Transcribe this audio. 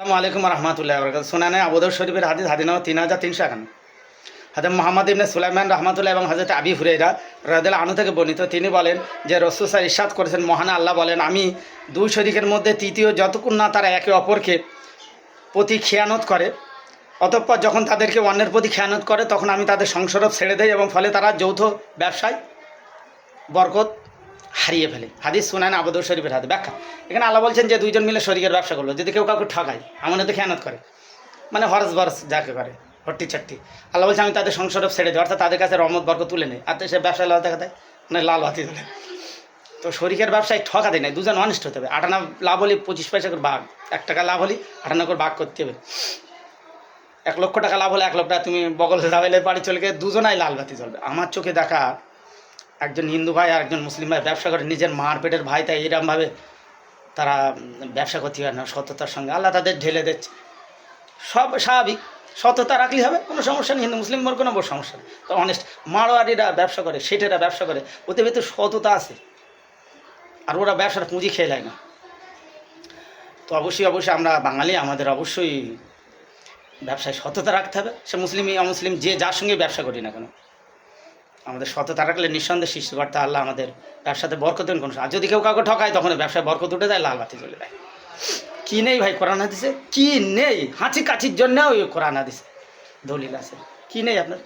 আসসালামু আলাইকুম রহমতুল্লাহ বরকাত সুনানে আবুদর শরীফের হাদিস নম্বর তিন হাজার তিনশো একান্ন। হাজর মোহাম্মদ ইবনে সুলাইমান রহমতুল্লাহ এবং হাজরত আবি হুরেরা রাদেল আনু থেকে বর্ণিত, তিনি বলেন যে রসুল স্যার ইরশাদ করেছেন, মহান আল্লাহ বলেন, আমি দুই শরিকের মধ্যে তৃতীয় যতক্ষণ না তারা একে অপরকে প্রতি খেয়ানত করে, অতঃপর যখন তাদেরকে অন্যের প্রতি খেয়ানত করে, তখন আমি তাদের সংসরব ছেড়ে দেই এবং ফলে তারা যৌথ ব্যবসায় বরকত হারিয়ে ফেলে। হাদিস সুনান আবদুল শরীফের হাতে ব্যাখ্যা। এখানে আল্লাহ বলছেন যে দুইজন মিলে শরীরের ব্যবসা করল যদি কেউ কাউকে ঠকায় আমাদের তো খেয়ানত করে। মানে হরস বরস যাকে করে, হট্টি ছাট্টি। আল্লাহ বলছে, আমি তাদের সংসরব ছেড়ে দিই অর্থাৎ তাদের কাছে রহমত বর্গ তুলে নেই। আর সে ব্যবসায় লাভ দেখা দেয় মানে লাল হাতি তুলে। তো শরীরের ব্যবসায় ঠকাতে নেই দুজন অনিষ্ট হতে হবে। আটানা লাভ হলে পঁচিশ পয়সা করে বাঘ, এক টাকা লাভ হলে আটানা করে বাঘ করতে হবে। এক লক্ষ টাকা লাভ হলে এক লক্ষ টাকা। তুমি বগল দাবাইলে বাড়ি চলে গিয়ে দুজনাই লাল বাতি চলবে আমার চোখে দেখা একজন হিন্দু ভাই আর একজন মুসলিম ভাই ব্যবসা করে, নিজের মার পেটের ভাই, তাই এরকমভাবে তারা ব্যবসা করতে পারে না সততার সঙ্গে। আল্লাহ তাদের ঢেলে দিচ্ছে। সব স্বাভাবিক। সততা রাখলেই হবে, কোনো সমস্যা নেই। হিন্দু, মুসলিম বর কোনো সমস্যা নেই। তো অনেস্ট মারোয়ারিরা ব্যবসা করে, সেটেরা ব্যবসা করে, ওদের ভিতরে সততা আছে। আর ওরা ব্যবসার পুঁজি খেয়ে নেয় না। তো অবশ্যই অবশ্যই আমরা বাঙালি, আমাদের অবশ্যই ব্যবসায় সততা রাখতে হবে। সে মুসলিমই অমুসলিম, যে যার সঙ্গে ব্যবসা করি না কেন। আমাদের সততা রাখলে নিঃসন্দেহে সৃষ্টিকর্তা আল্লাহ আমাদের ব্যবসাতে বরকত দেন কোনো আর যদি কেউ কাউকে ঠকায়, তখন ব্যবসায় বরকত উঠে যায় লাল বাতি চলে যায়। কি নেই ভাই কোরআন হাদিসে? কি নেই? হাঁচি কাঁচির জন্যেও কোরআন হাদিসে দলিল আছে। কি নেই আপনার?